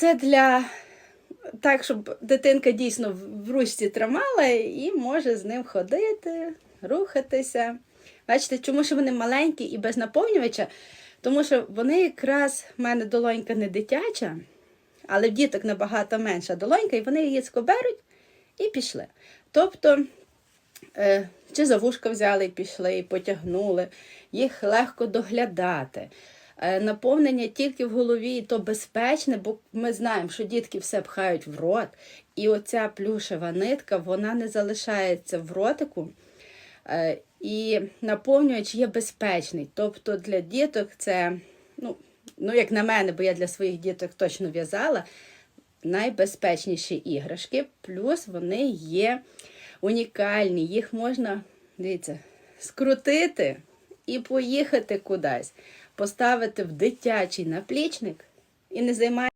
Це для так, щоб дитинка дійсно в- ручці тримала і може з ним ходити, рухатися. Бачите, чому ж вони маленькі і без наповнювача? Тому що вони якраз в мене долонька не дитяча, але в діток набагато менша долонька, і вони її скоберуть і пішли. Тобто, е, чи за вушка взяли і пішли, і потягнули, їх легко доглядати. Е, Наповнення тільки в голові, і то безпечне, бо ми знаємо, що дітки все пхають в рот, і оця плюшева нитка вона не залишається в ротику. Е, І наповнювач є безпечний. Тобто для діток це, ну, ну як на мене, бо я для своїх діток точно в'язала, найбезпечніші іграшки, плюс вони є унікальні. Їх можна, дивіться, скрутити і поїхати кудись, поставити в дитячий наплічник і не займає.